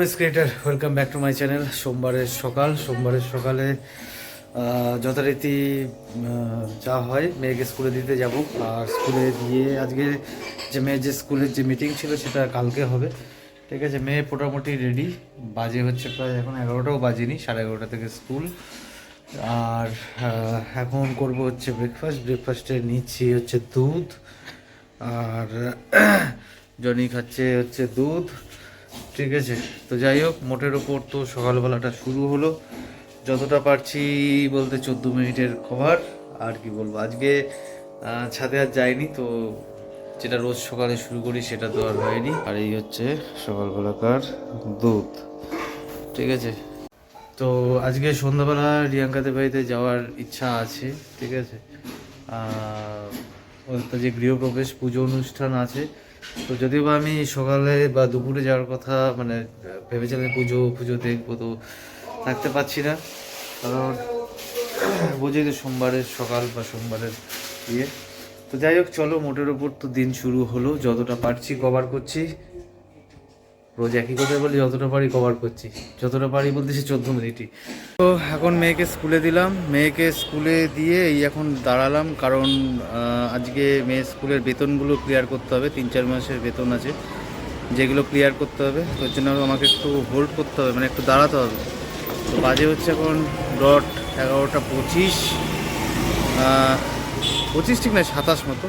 Miss creator welcome back to my channel সোমবারের সকাল, সোমবারের সকালে যথারীতি যা হয়, মেয়েকে স্কুলে দিতে যাব। আর স্কুলে দিয়ে আজকে যে মেয়ের যে স্কুলের যে মিটিং ছিল, সেটা কালকে হবে। ঠিক আছে, মেয়ে মোটামুটি রেডি বাজে হচ্ছে প্রায় এখন এগারোটাও বাজেনি, সাড়ে এগারোটা থেকে স্কুল আর এখন করব হচ্ছে ব্রেকফাস্ট ব্রেকফাস্টে নিচ্ছি হচ্ছে দুধ। আর, জনি খাচ্ছে হচ্ছে দুধ। ঠিক আছে, তো যাই হোক, মোটের ওপর তো সকালবেলাটা শুরু হলো। যতটা পারছি বলতে চোদ্দ মিনিটের কভার আর কি বলব, আজকে ছাদে আর যাইনি, তো যেটা রোজ সকালে শুরু করি সেটা তো আর হয়নি। আর এই হচ্ছে সকালবেলাকার দুধ, ঠিক আছে? তো আজকে সন্ধ্যাবেলা রিয়াঙ্কাদের বাড়িতে যাওয়ার ইচ্ছা আছে, ঠিক আছে? তো যে গৃহপ্রবেশ, পুজো অনুষ্ঠান আছে তো যদিও বা আমি সকালে বা দুপুরে যাওয়ার কথা মানে ভেবেছিলাম পুজো পুজো দেখব, তো থাকতে পারছি না। কারণ বুঝি তো সোমবারের সকাল বা সোমবারের ইয়ে। তো যাই হোক, চলো, মোটের ওপর তো দিন শুরু হলো, যতটা পারছি কভার করছি। রোজ একই কথা বলি, যতটা পারি কভার করছি। যতটা পারি বলতে সে চোদ্দ মিনিটই। তো এখন মেয়েকে স্কুলে দিলাম। মেয়েকে স্কুলে দিয়ে এই এখন দাঁড়ালাম, কারণ আজকে মেয়ে স্কুলের বেতনগুলো ক্লিয়ার করতে হবে। তিন চার মাসের বেতন আছে, যেগুলো ক্লিয়ার করতে হবে। তোর জন্য আমাকে একটু হোল্ড করতে হবে মানে একটু দাঁড়াতে হবে। তো বাজে হচ্ছে এখন ডট এগারোটা পঁচিশ পঁচিশ ঠিক না সাতাশ মতো।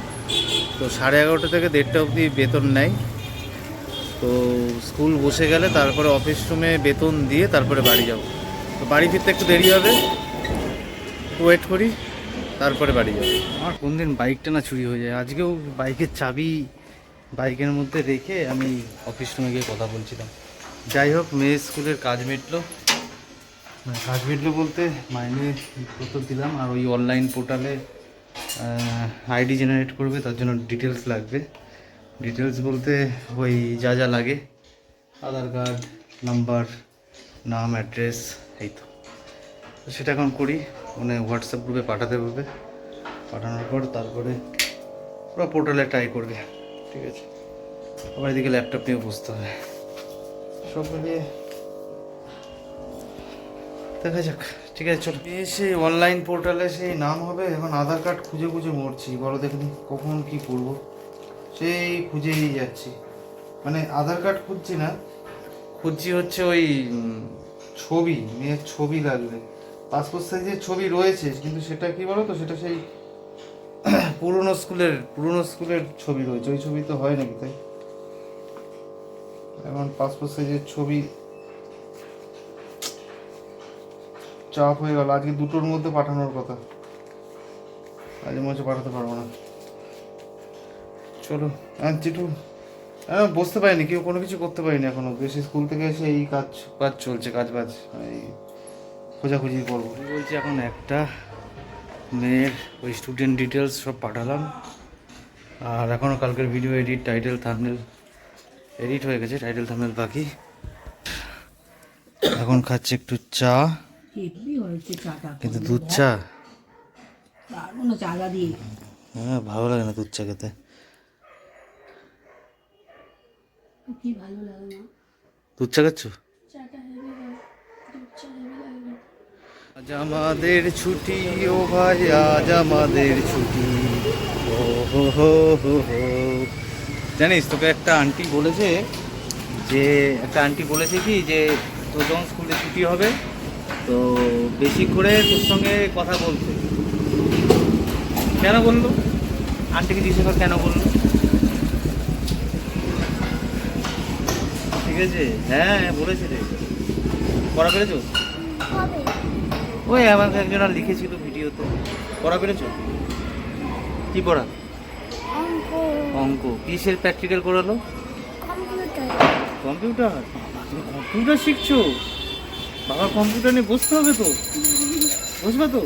তো সাড়ে এগারোটা থেকে দেড়টা অবধি বেতন নেয়। তো স্কুল বসে গেলে তারপরে অফিস রুমে বেতন দিয়ে তারপরে বাড়ি যাব। তো বাড়ি ফিরতে একটু দেরি হবে। ওয়েট করি, তারপরে বাড়ি যাব। আমার কোন দিন বাইকটা না চুরি হয়ে যায়? আজকেও বাইকের চাবি বাইকের মধ্যে রেখে আমি অফিস রুমে গিয়ে কথা বলছিলাম। যাই হোক মেয়ে স্কুলের কাজ মিটলো। মানে কাজ মিটলো বলতে মাইনে কত দিলাম। আর ওই অনলাইন পোর্টালে আইডি জেনারেট করবে, তার জন্য ডিটেলস লাগবে। ডিটেলস বলতে ওই যা যা লাগে, আধার কার্ড, নাম্বার, নাম অ্যাড্রেস এই তো। সেটা এখন করি মানে হোয়াটসঅ্যাপ গ্রুপে পাঠাতে হবে। পাঠানোর পর তারপরে পুরো পোর্টালে ট্রাই করবে, ঠিক আছে? আবার এদিকে ল্যাপটপ নিয়ে বসতে হবে। সব মিলিয়ে দেখা যাক, ঠিক আছে, চলো। সেই অনলাইন পোর্টালে সেই নাম হবে, এখন আধার কার্ড খুঁজে খুঁজে মরছি, বলো দেখি কখন কি করব। সেই খুঁজেই যাচ্ছি। মানে আধার কার্ড খুঁজছি না। খুঁজছি হচ্ছে ওই ছবি, মেয়ের ছবি লাগবে। পাসপোর্ট সাইজের ছবি রয়েছে, কিন্তু সেটা কি বলো তো সেটা সেই পুরনো স্কুলের পুরনো স্কুলের ছবি রয়েছে। ওই ছবি তো হয় নাকি তাই? এখন পাসপোর্ট সাইজের ছবি চাপ হয়ে গেল। আজকে দুটোর মধ্যে পাঠানোর কথা। আজ মনে হচ্ছে পাঠাতে পারব না। চলো যেটু হ্যাঁ বসতে পারিনি কেউ কোনো কিছু করতে পারিনি এখনও। বেশি স্কুল থেকে এসে এই কাজ কাজ চলছে কাজ বাজ এই খোঁজাখুঁজি করব। বলছি এখন একটা মেয়ের ওই স্টুডেন্ট ডিটেলস সব পাঠালাম। আর এখনও কালকের video edit title thumbnail edit হয়ে গেছে টাইটেল থামনেল বাকি। এখন খাচ্ছে একটু চা। চাটা। কিন্তু দুধ চা? দিয়ে হ্যাঁ ভালো লাগে না দুধ চা খেতে। কি ভালো লাগে না। দুধ চা খাচ্ছ? আজ আমাদের ছুটি ও ভাই আজ আমাদের ছুটি। ও হো হো হো। হো। জানিস তোকে একটা আন্টি বলেছে যে একটা আন্টি বলেছে কি যে তোর যখন স্কুলে ছুটি হবে তো বেশি করে তোর সঙ্গে কথা বলতে। কেন বলল? আন্টিকে জিজ্ঞেস কেন বলল? আছে হ্যাঁ বলেছে রে। পড়া পেরেছ? ওই আমাকে একজন আর লিখেছিল ভিডিও তো পড়া পেরেছ? কি পড়া? অঙ্ক। কিসের প্র্যাকটিক্যাল করালো কম্পিউটার। তুমি কম্পিউটার শিখছো? বাবা কম্পিউটার নিয়ে বসতে হবে তো। বুঝবে তো?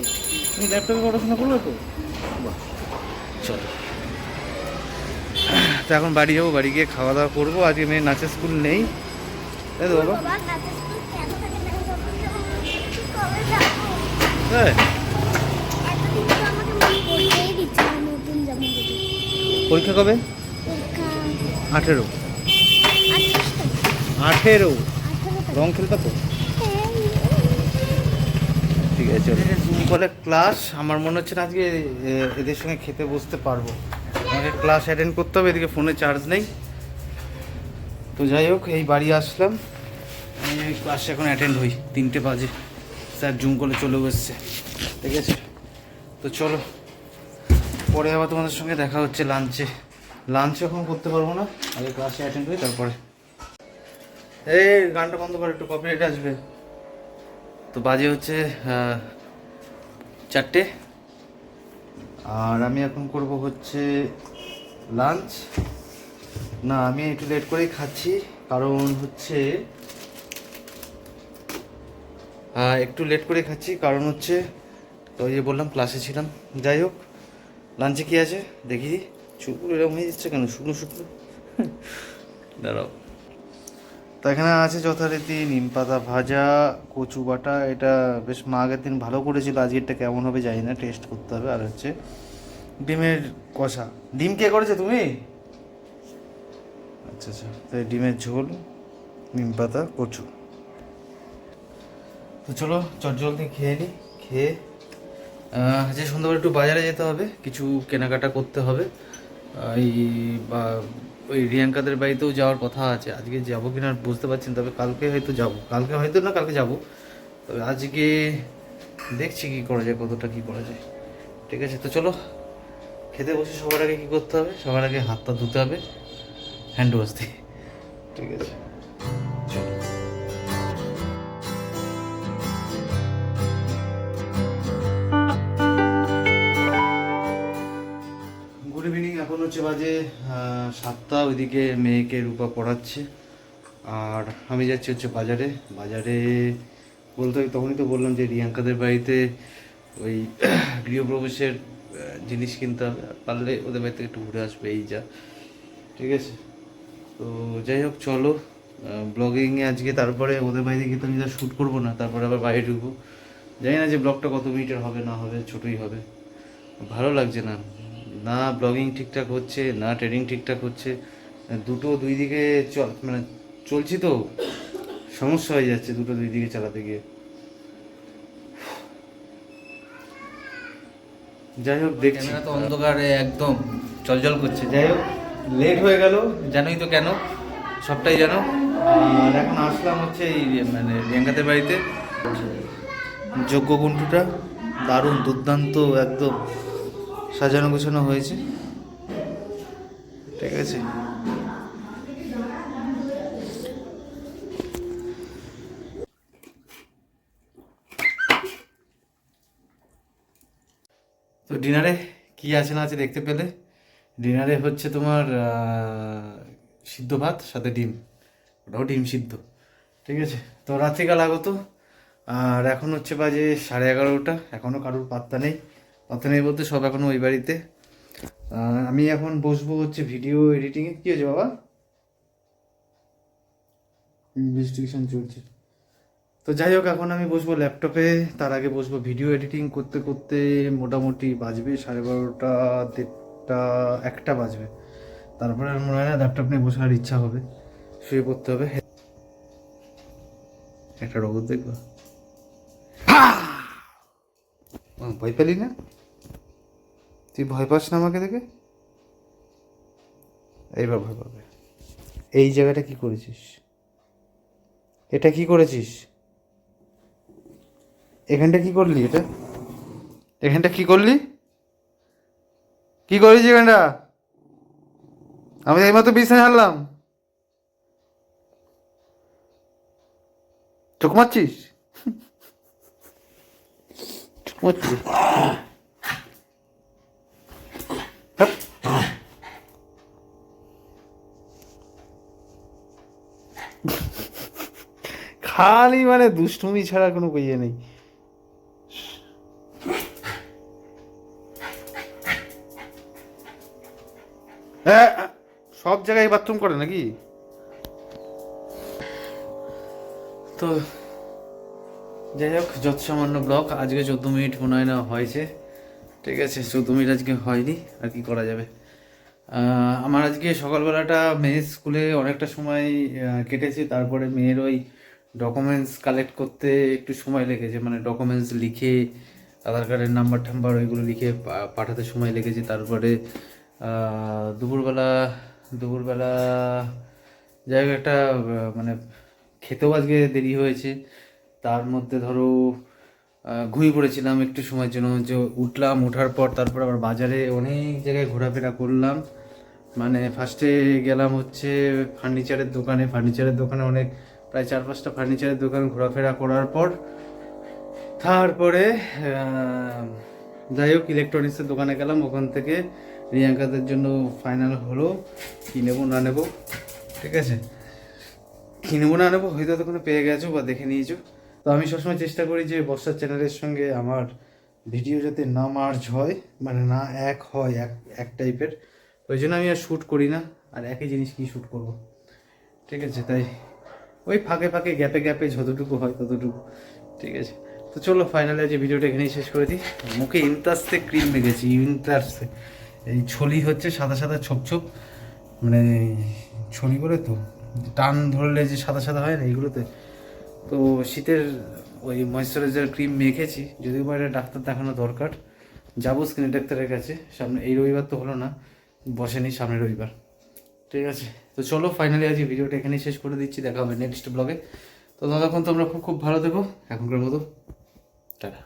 তুমি ল্যাপটপে পড়াশোনা করবে তো? বাহ, চলো। এখন বাড়ি যাব বাড়ি গিয়ে খাওয়া দাওয়া করব। আজকে মেয়ে নাচের স্কুল নেই। তাই তো বাবা। হ্যাঁ পরীক্ষা কবে? আঠেরো। আঠেরো। রং খেলবা তো? ঠিক আছে জুম কলে ক্লাস আমার মনে হচ্ছে না আজকে এদের সঙ্গে খেতে বসতে পারব। আমাকে ক্লাস অ্যাটেন্ড করতে হবে, এদিকে ফোনে চার্জ নেই। তো যাই হোক, এই বাড়ি আসলাম। আমি এই ক্লাসে এখন অ্যাটেন্ড হই, তিনটে বাজে। স্যার জুম করে চলেও এসছে, ঠিক আছে? তো চলো, পরে আবার তোমাদের সঙ্গে দেখা হচ্ছে লাঞ্চে লাঞ্চ এখন করতে পারব না, আগে ক্লাসে অ্যাটেন্ড হই তারপরে। এই গানটা বন্ধ করে, একটু কপিরাইট আসবে। তো বাজে হচ্ছে চারটে। আর আমি এখন করব হচ্ছে লাঞ্চ না, আমি একটু লেট করেই খাচ্ছি, কারণ হচ্ছে একটু লেট করে খাচ্ছি, কারণ হচ্ছে, ওই যে বললাম ক্লাসে ছিলাম। যাই হোক লাঞ্চে কী আছে? দেখি। চুল এরকম হয়ে যাচ্ছে কেন? শুকনো শুকনো। দাঁড়াও। তো এখানে আছে যথারীতি নিম পাতা ভাজা, কচু বাটা, এটা বেশ মা আগের দিন ভালো করেছিল, আজকেরটা কেমন হবে জানি না টেস্ট করতে হবে। আর হচ্ছে ডিমের কষা। ডিম কে করেছে তুমি? আচ্ছা আচ্ছা। তো ডিমের ঝোল নিম পাতা কচু। তো চলো, চট জলদি খেয়ে নিই খেয়ে যে সন্ধ্যাবেলা একটু বাজারে যেতে হবে, কিছু কেনাকাটা করতে হবে। এই ওই রিয়াঙ্কাদের বাড়িতেও যাওয়ার কথা আছে। আজকে যাব কিনা বুঝতে পারছেন তবে কালকে হয়তো যাব। কালকে হয়তো না, কালকে যাব। তবে আজকে দেখছি কি করা যায়, কতটা কি করা যায়। ঠিক আছে, তো চলো, খেতে বসে সবার আগে কী করতে হবে? সবার আগে হাতটা ধুতে হবে, হ্যান্ড ওয়াশ দিয়ে। ঠিক আছে। সাতটা ওইদিকে মেয়েকে রূপা পড়াচ্ছে। আর আমি যাচ্ছি হচ্ছে বাজারে। বাজারে বলতে তখনই তো বললাম যে রিয়াঙ্কাদের বাড়িতে ওই গৃহপ্রবেশের জিনিস কিনতে হবে। পারলে ওদের বাড়ি থেকে একটু ঘুরে আসবে, এই যা। ঠিক আছে? তো যাই হোক, চলো। ব্লগিংয়ে আজকে তারপরে ওদের বাড়িতে গিয়ে তো আমি শ্যুট করব না, তারপরে আবার বাইরে ঢুকবো। জানি না যে ব্লগটা কত মিনিটের হবে, না হবে, ছোটোই হবে। ভালো লাগছে না। না ব্লগিং ঠিকঠাক হচ্ছে না ট্রেডিং ঠিকঠাক হচ্ছে দুটো দুই দিকে চল মানে চলছি তো সমস্যা হয়ে যাচ্ছে দুটো দুই দিকে চালাতে গিয়ে। যাই হোক দেখছি। তো অন্ধকারে একদম চলচল করছে। যাই হোক লেট হয়ে গেল। জানোই তো কেন? সবটাই জানো? আর এখন আসলাম হচ্ছে এই মানে রিয়াঙ্কাদের বাড়িতে। যজ্ঞ কুণ্ডুটা দারুণ দুর্দান্ত একদম। সাজানো গোছানো হয়েছে। ঠিক আছে। তো ডিনারে কি আছে না আছে দেখতে পেলে? ডিনারে হচ্ছে তোমার সিদ্ধ ভাত, সাথে ডিম। ওটাও ডিম সিদ্ধ। ঠিক আছে? তো রাত্রিকাল আগত। আর এখন হচ্ছে বাজে সাড়ে এগারোটা। এখনও কারোর পাত্তা নেই। পাত্তা নেই বলতে সব এখন ওই বাড়িতে। আমি এখন বসবো হচ্ছে ভিডিও এডিটিংয়ে। কী হয়েছে বাবা? ইনভেস্টিগেশন চলছে। তো যাই হোক এখন আমি বসবো ল্যাপটপে তার আগে বসবো ভিডিও এডিটিং করতে করতে। মোটামুটি বাজবে সাড়ে বারোটা দেড়টা একটা বাজবে। তারপরে আর মনে হয় না ল্যাপটপ নিয়ে বসার ইচ্ছা হবে। শুয়ে পড়তে হবে। একটা রোবট দেখব। ভয় পেলি না? তুই ভয় পাস না আমাকে দেখে? এইবার ভয় পাবে। এই জায়গাটা কি করেছিস? এটা কি করেছিস? এখানটা কি করলি এটা? এখানটা কি করলি? কি করেছিস এখানটা? আমি এই এইমাত্র বিছানায় হারলাম চোখ মারছিস? হাপ। খালি মানে দুষ্টুমি ছাড়া কোনো ইয়ে নেই হ্যাঁ সব জায়গায় বাথরুম করে নাকি তো যাই হোক যত সামান্য ব্লক। আজকে চোদ্দ মিনিট মনে হয় না হয়েছে। ঠিক আছে, চোদ্দ মিনিট আজকে হয়নি, আর কি করা যাবে। আমার আজকে সকালবেলাটা মেয়ের স্কুলে অনেকটা সময় কেটেছে। তারপরে মেয়ের ওই ডকুমেন্টস কালেক্ট করতে একটু সময় লেগেছে। মানে ডকুমেন্টস লিখে, আধার কার্ডের নাম্বার টাম্বার ওইগুলো লিখে পাঠাতে সময় লেগেছে। তারপরে দুপুরবেলা দুপুরবেলা, যাই হোক একটা মানে খেতেও আজকে দেরি হয়েছে। তার মধ্যে ধরো ঘুমিয়ে পড়েছিলাম একটু সময়ের জন্য, যে উঠলাম ওঠার পর তারপর আবার বাজারে অনেক জায়গায় ঘোরাফেরা করলাম। মানে ফার্স্টে গেলাম হচ্ছে ফার্নিচারের দোকানে ফার্নিচারের দোকানে অনেক, প্রায় চার পাঁচটা ফার্নিচারের দোকান ঘোরাফেরা করার পর, তারপরে যাই হোক ইলেকট্রনিক্সের দোকানে গেলাম, ওখান থেকে রিয়াঙ্কাদের জন্য ফাইনাল হলো, কি নেব না নেব, ঠিক আছে? কি নেব না নেব, হয়তো তখন পেয়ে গেছো বা দেখে নিয়েছো। তো আমি সবসময় চেষ্টা করি যে বর্ষার চ্যানেলের সঙ্গে আমার ভিডিও যাতে না মার্জ হয় মানে না এক হয় এক এক টাইপের। ওই জন্য আমি আর শ্যুট করি না, আর একই জিনিস কি শ্যুট করব? ঠিক আছে, তাই ওই ফাঁকে ফাঁকে গ্যাপে গ্যাপে যতটুকু হয় ততটুকু। ঠিক আছে, তো চলো ফাইনালি আজ ভিডিওটা এখানেই শেষ করে দিই। মুখে ইন্টাসতে ক্রিম মেখেছি ইন্টাসতে এই ছলি হচ্ছে সাদা সাদা ছোপ ছোপ মানে ছলি করে তো, টান ধরলে যে সাদা সাদা হয় না, এইগুলোতে তো শীতের ওই ময়েশ্চারাইজার ক্রিম মেখেছি। যদিও বা এটা ডাক্তার দেখানো দরকার, যাব স্কিন ডাক্তারের কাছে। সামনে এই রবিবার তো হলো না, বসেনি সামনে রবিবার। ঠিক আছে? তো চলো ফাইনালি আজকে ভিডিওটা এখানেই শেষ করে দিচ্ছি, দেখা হবে নেক্সট ব্লগে তো ততক্ষণ তোমরা খুব খুব ভালো থেকো, এখনকার মতো, টাটা।